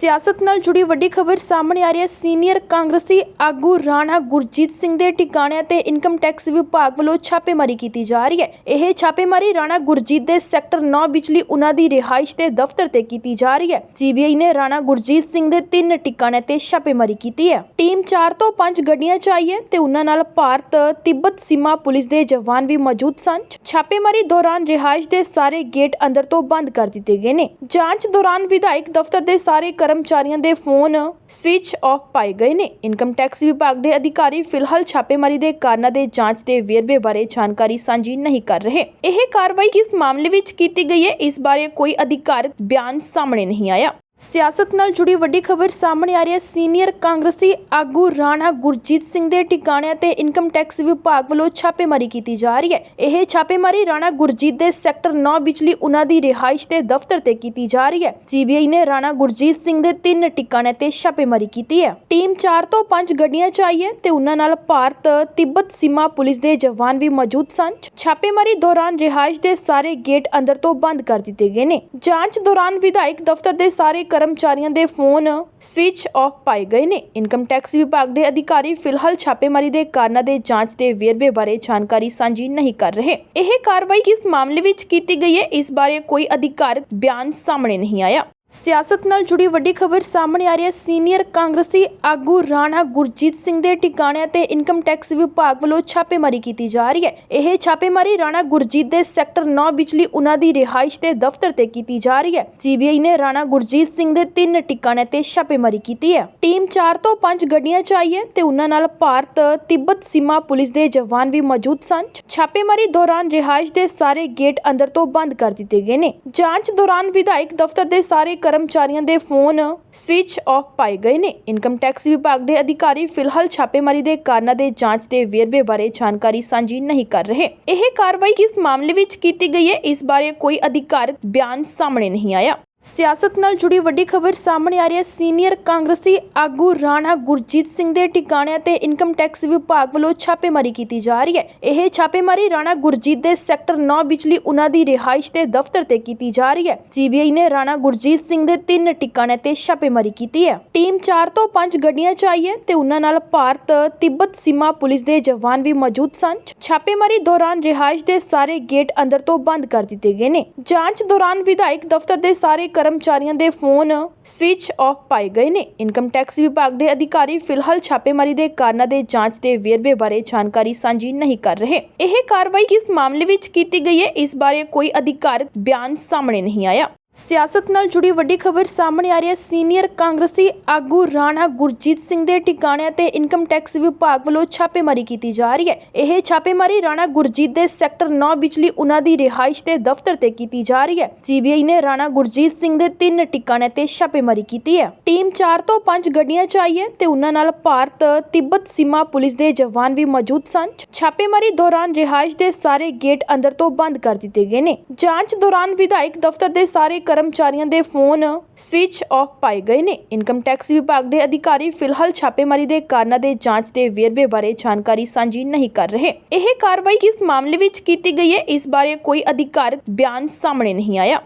ਸਿਆਸਤ ਨਾਲ ਜੁੜੀ ਵੱਡੀ ਖਬਰ ਸਾਹਮਣੇ ਆ ਰਹੀ ਹੈ। ਸੀਨੀਅਰ ਕਾਂਗਰਸੀ ਆਗੂ ਰਾਣਾ ਗੁਰਜੀਤ ਸਿੰਘ ਦੇ ਟਿਕਾਣਿਆਂ ਤੇ ਇਨਕਮ ਟੈਕਸ ਵਿਭਾਗ ਵੱਲੋਂ ਛਾਪੇਮਾਰੀ ਕੀਤੀ ਜਾ ਰਹੀ ਹੈ। ਇਹ ਛਾਪੇਮਾਰੀ ਰਾਣਾ ਗੁਰਜੀਤ ਦੇ ਸੈਕਟਰ 9 ਵਿਚਲੀ ਉਹਨਾਂ ਦੀ ਰਿਹਾਇਸ਼ ਤੇ ਦਫ਼ਤਰ ਤੇ ਕੀਤੀ ਜਾ ਰਹੀ ਹੈ। ਸੀਬੀਆਈ ਨੇ ਰਾਣਾ ਗੁਰਜੀਤ ਸਿੰਘ ਦੇ ਤਿੰਨ ਟਿਕਾਣਿਆਂ ਤੇ ਛਾਪੇਮਾਰੀ ਕੀਤੀ ਹੈ। ਟੀਮ 4 ਤੋਂ 5 ਗੱਡੀਆਂ ਚਾਹੀਏ ਤੇ ਉਹਨਾਂ ਨਾਲ ਭਾਰਤ, ਤਿੱਬਤ ਸੀਮਾ ਪੁਲਿਸ ਦੇ ਜਵਾਨ ਵੀ ਮੌਜੂਦ ਸਨ। ਛਾਪੇਮਾਰੀ ਦੌਰਾਨ ਰਿਹਾਇਸ਼ ਦੇ ਸਾਰੇ ਗੇਟ ਅੰਦਰ ਤੋਂ ਬੰਦ ਕਰ ਦਿੱਤੇ ਗਏ ਨੇ। ਜਾਂਚ ਦੌਰਾਨ ਵਿਧਾਇਕ ਦਫ਼ਤਰ ਦੇ ਸਾਰੇ ਕਰਮਚਾਰੀਆਂ ਦੇ ਫੋਨ ਸਵਿਚ ਆਫ ਪਾਏ ਗਏ ਨੇ। ਇਨਕਮ ਟੈਕਸ ਵਿਭਾਗ ਦੇ ਅਧਿਕਾਰੀ ਫਿਲਹਾਲ ਛਾਪੇਮਾਰੀ ਦੇ ਕਾਰਨਾਂ ਦੇ ਜਾਂਚ ਦੇ ਵੇਰਵੇ ਬਾਰੇ ਜਾਣਕਾਰੀ ਸਾਂਝੀ ਨਹੀਂ ਕਰ ਰਹੇ। ਇਹ ਕਾਰਵਾਈ ਕਿਸ ਮਾਮਲੇ ਵਿੱਚ ਕੀਤੀ ਗਈ ਹੈ, ਇਸ ਬਾਰੇ ਕੋਈ ਅਧਿਕਾਰਕ ਬਿਆਨ ਸਾਹਮਣੇ ਨਹੀਂ ਆਇਆ। ਸਿਆਸਤ ਨਾਲ ਜੁੜੀ ਵੱਡੀ ਖਬਰ ਸਾਹਮਣੇ ਆ ਰਹੀ ਹੈ। ਸੀਨੀਅਰ ਕਾਂਗਰਸੀ ਆਗੂ ਰਾਣਾ ਗੁਰਜੀਤ ਸਿੰਘ ਦੇ ਟਿਕਾਣਿਆਂ ਤੇ ਇਨਕਮ ਟੈਕਸ ਵਿਭਾਗ ਵੱਲੋਂ ਛਾਪੇਮਾਰੀ ਕੀਤੀ ਜਾ ਰਹੀ ਹੈ। ਇਹ ਛਾਪੇਮਾਰੀ ਰਾਣਾ ਗੁਰਜੀਤ ਦੇ ਸੈਕਟਰ 9 ਵਿਚਲੀ ਉਹਨਾਂ ਦੀ ਰਿਹਾਇਸ਼ ਤੇ ਦਫ਼ਤਰ ਤੇ ਕੀਤੀ ਜਾ ਰਹੀ ਹੈ। ਸੀਬੀਆਈ ਨੇ ਰਾਣਾ ਗੁਰਜੀਤ ਸਿੰਘ ਦੇ ਤਿੰਨ ਟਿਕਾਣਿਆਂ ਤੇ ਛਾਪੇਮਾਰੀ ਕੀਤੀ ਹੈ। ਟੀਮ 4 ਤੋਂ 5 ਗੱਡੀਆਂ ਚਾਹੀਏ ਤੇ ਉਹਨਾਂ ਨਾਲ ਭਾਰਤ, ਤਿੱਬਤ ਸੀਮਾ ਪੁਲਿਸ ਦੇ ਜਵਾਨ ਵੀ ਮੌਜੂਦ ਸਨ। ਛਾਪੇਮਾਰੀ ਦੌਰਾਨ ਰਿਹਾਇਸ਼ ਦੇ ਸਾਰੇ ਗੇਟ ਅੰਦਰ ਤੋਂ ਬੰਦ ਕਰ ਦਿੱਤੇ ਗਏ ਨੇ। ਜਾਂਚ ਦੌਰਾਨ ਵਿਧਾਇਕ ਦਫ਼ਤਰ ਦੇ ਸਾਰੇ ਕਰਮਚਾਰੀਆਂ ਦੇ ਫੋਨ ਸਵਿਚ ਆਫ ਪਾਏ ਗਏ ਨੇ। ਇਨਕਮ ਟੈਕਸ ਵਿਭਾਗ ਦੇ ਅਧਿਕਾਰੀ ਫਿਲਹਾਲ ਛਾਪੇਮਾਰੀ ਦੇ ਕਾਰਨਾਂ ਦੇ ਜਾਂਚ ਦੇ ਵੇਰਵੇ ਬਾਰੇ ਜਾਣਕਾਰੀ ਸਾਂਝੀ ਨਹੀਂ ਕਰ ਰਹੇ। ਇਹ ਕਾਰਵਾਈ ਕਿਸ ਮਾਮਲੇ ਵਿੱਚ ਕੀਤੀ ਗਈ ਹੈ, ਇਸ ਬਾਰੇ ਕੋਈ ਅਧਿਕਾਰਕ ਬਿਆਨ ਸਾਹਮਣੇ ਨਹੀਂ ਆਇਆ। ਸਿਆਸਤ ਨਾਲ ਜੁੜੀ ਵੱਡੀ ਖਬਰ ਸਾਹਮਣੇ ਆ ਰਹੀ ਹੈ। ਸੀਨੀਅਰ ਕਾਂਗਰਸੀ ਆਗੂ ਰਾਣਾ ਗੁਰਜੀਤ ਸਿੰਘ ਦੇ ਟਿਕਾਣਿਆਂ ਤੇ ਇਨਕਮ ਟੈਕਸ ਵਿਭਾਗ ਵੱਲੋਂ ਛਾਪੇਮਾਰੀ ਕੀਤੀ ਜਾ ਰਹੀ ਹੈ। ਇਹ ਛਾਪੇਮਾਰੀ ਰਾਣਾ ਗੁਰਜੀਤ ਦੇ ਸੈਕਟਰ 9 ਵਿਚਲੀ ਉਹਨਾਂ ਦੀ ਰਿਹਾਇਸ਼ ਤੇ ਦਫ਼ਤਰ ਤੇ ਕੀਤੀ ਜਾ ਰਹੀ ਹੈ। ਸੀਬੀਆਈ ਨੇ ਰਾਣਾ ਗੁਰਜੀਤ ਸਿੰਘ ਦੇ ਤਿੰਨ ਟਿਕਾਣਿਆਂ ਤੇ ਛਾਪੇਮਾਰੀ ਕੀਤੀ ਹੈ। ਟੀਮ 4 ਤੋਂ 5 ਗੱਡੀਆਂ ਚਾਹੀਏ ਤੇ ਉਹਨਾਂ ਨਾਲ ਭਾਰਤ, ਤਿੱਬਤ ਸੀਮਾ ਪੁਲਿਸ ਦੇ ਜਵਾਨ ਵੀ ਮੌਜੂਦ ਸਨ। ਛਾਪੇਮਾਰੀ ਦੌਰਾਨ ਰਿਹਾਇਸ਼ ਦੇ ਸਾਰੇ ਗੇਟ ਅੰਦਰ ਤੋਂ ਬੰਦ ਕਰ ਦਿੱਤੇ ਗਏ ਨੇ। ਜਾਂਚ ਦੌਰਾਨ ਵਿਧਾਇਕ ਦਫ਼ਤਰ ਦੇ ਸਾਰੇ ਕਰਮਚਾਰੀਆਂ ਦੇ ਫੋਨ ਸਵਿਚ ਆਫ ਪਾਏ ਗਏ ਨੇ। ਇਨਕਮ ਟੈਕਸ ਵਿਭਾਗ ਦੇ ਅਧਿਕਾਰੀ ਫਿਲਹਾਲ ਛਾਪੇਮਾਰੀ ਦੇ ਕਾਰਨਾਂ ਦੇ ਜਾਂਚ ਦੇ ਵੇਰਵੇ ਬਾਰੇ ਜਾਣਕਾਰੀ ਸਾਂਝੀ ਨਹੀਂ ਕਰ ਰਹੇ। ਇਹ ਕਾਰਵਾਈ ਕਿਸ ਮਾਮਲੇ ਵਿੱਚ ਕੀਤੀ ਗਈ ਹੈ, ਇਸ ਬਾਰੇ ਕੋਈ ਅਧਿਕਾਰਕ ਬਿਆਨ ਸਾਹਮਣੇ ਨਹੀਂ ਆਇਆ। ਸਿਆਸਤ ਨਾਲ ਜੁੜੀ ਵੱਡੀ ਖਬਰ ਸਾਹਮਣੇ ਆ ਰਹੀ ਹੈ। ਸੀਨੀਅਰ ਕਾਂਗਰਸੀ ਆਗੂ ਰਾਣਾ ਗੁਰਜੀਤ ਸਿੰਘ ਦੇ ਟਿਕਾਣਿਆਂ ਤੇ ਇਨਕਮ ਟੈਕਸ ਵਿਭਾਗ ਵੱਲੋਂ ਛਾਪੇਮਾਰੀ ਕੀਤੀ ਜਾ ਰਹੀ ਹੈ। ਇਹ ਛਾਪੇਮਾਰੀ ਰਾਣਾ ਗੁਰਜੀਤ ਦੇ ਸੈਕਟਰ 9 ਵਿਚਲੀ ਉਹਨਾਂ ਦੀ ਰਿਹਾਇਸ਼ ਤੇ ਦਫ਼ਤਰ ਤੇ ਕੀਤੀ ਜਾ ਰਹੀ ਹੈ। ਸੀਬੀਆਈ ਨੇ ਰਾਣਾ ਗੁਰਜੀਤ ਸਿੰਘ ਦੇ ਤਿੰਨ ਟਿਕਾਣਿਆਂ ਤੇ ਛਾਪੇਮਾਰੀ ਕੀਤੀ ਹੈ। ਟੀਮ 4 ਤੋਂ 5 ਗੱਡੀਆਂ ਚ ਆਈ ਹੈ ਤੇ ਉਹਨਾਂ ਨਾਲ ਭਾਰਤ, ਤਿੱਬਤ ਸੀਮਾ ਪੁਲਿਸ ਦੇ ਜਵਾਨ ਵੀ ਮੌਜੂਦ ਸਨ। ਛਾਪੇਮਾਰੀ ਦੌਰਾਨ ਰਿਹਾਇਸ਼ ਦੇ ਸਾਰੇ ਗੇਟ ਅੰਦਰ ਤੋਂ ਬੰਦ ਕਰ ਦਿੱਤੇ ਗਏ ਨੇ। ਜਾਂਚ ਦੌਰਾਨ ਵਿਧਾਇਕ ਦਫ਼ਤਰ ਦੇ ਸਾਰੇ ਕਰਮਚਾਰੀਆਂ ਦੇ ਫੋਨ ਸਵਿਚ ਆਫ ਪਾਏ ਗਏ ਨੇ। ਇਨਕਮ ਟੈਕਸ ਵਿਭਾਗ ਦੇ ਅਧਿਕਾਰੀ ਫਿਲਹਾਲ ਛਾਪੇਮਾਰੀ ਦੇ ਕਾਰਨਾਂ ਦੇ ਜਾਂਚ ਦੇ ਵੇਰਵੇ ਬਾਰੇ ਜਾਣਕਾਰੀ ਸਾਂਝੀ ਨਹੀਂ ਕਰ ਰਹੇ। ਇਹ ਕਾਰਵਾਈ ਕਿਸ ਮਾਮਲੇ ਵਿੱਚ ਕੀਤੀ ਗਈ ਹੈ? ਇਸ ਬਾਰੇ ਕੋਈ ਅਧਿਕਾਰਕ ਬਿਆਨ ਸਾਹਮਣੇ ਨਹੀਂ ਆਇਆ। ਸਿਆਸਤ ਨਾਲ ਜੁੜੀ ਵੱਡੀ ਖਬਰ ਸਾਹਮਣੇ ਆ ਰਹੀ ਹੈ। ਸੀਨੀਅਰ ਕਾਂਗਰਸੀ ਆਗੂ ਰਾਣਾ ਗੁਰਜੀਤ ਸਿੰਘ ਦੇ ਟਿਕਾਣਿਆਂ ਤੇ ਇਨਕਮ ਟੈਕਸ ਵਿਭਾਗ ਵੱਲੋਂ ਛਾਪੇਮਾਰੀ ਕੀਤੀ ਜਾ ਰਹੀ ਹੈ। ਇਹ ਛਾਪੇਮਾਰੀ ਰਾਣਾ ਗੁਰਜੀਤ ਦੇ ਸੈਕਟਰ 9 ਵਿਚਲੀ ਉਹਨਾਂ ਦੀ ਰਿਹਾਇਸ਼ ਤੇ ਦਫ਼ਤਰ ਤੇ ਕੀਤੀ ਜਾ ਰਹੀ ਹੈ। ਸੀਬੀਆਈ ਨੇ ਰਾਣਾ ਗੁਰਜੀਤ ਸਿੰਘ ਦੇ ਤਿੰਨ ਟਿਕਾਣਿਆਂ ਤੇ ਛਾਪੇਮਾਰੀ ਕੀਤੀ ਹੈ। ਟੀਮ 4 ਤੋਂ 5 ਗੱਡੀਆਂ ਚ ਆਈ ਹੈ ਤੇ ਉਹਨਾਂ ਨਾਲ ਭਾਰਤ, ਤਿੱਬਤ ਸੀਮਾ ਪੁਲਿਸ ਦੇ ਜਵਾਨ ਵੀ ਮੌਜੂਦ ਸਨ। ਛਾਪੇਮਾਰੀ ਦੌਰਾਨ ਰਿਹਾਇਸ਼ ਦੇ ਸਾਰੇ ਗੇਟ ਅੰਦਰ ਤੋਂ ਬੰਦ ਕਰ ਦਿੱਤੇ ਗਏ ਨੇ। ਜਾਂਚ ਦੌਰਾਨ ਵਿਧਾਇਕ ਦਫ਼ਤਰ ਦੇ ਸਾਰੇ ਕਰਮਚਾਰੀਆਂ ਦੇ ਫੋਨ ਸਵਿਚ ਆਫ ਪਾਏ ਗਏ ਨੇ। ਇਨਕਮ ਟੈਕਸ ਵਿਭਾਗ ਦੇ ਅਧਿਕਾਰੀ ਫਿਲਹਾਲ ਛਾਪੇਮਾਰੀ ਦੇ ਕਾਰਨਾਂ ਦੇ ਜਾਂਚ ਦੇ ਵੇਰਵੇ ਬਾਰੇ ਜਾਣਕਾਰੀ ਸਾਂਝੀ ਨਹੀਂ ਕਰ ਰਹੇ। ਇਹ ਕਾਰਵਾਈ ਕਿਸ ਮਾਮਲੇ ਵਿੱਚ ਕੀਤੀ ਗਈ ਹੈ। ਇਸ ਬਾਰੇ ਕੋਈ ਅਧਿਕਾਰਕ ਬਿਆਨ ਸਾਹਮਣੇ ਨਹੀਂ ਆਇਆ।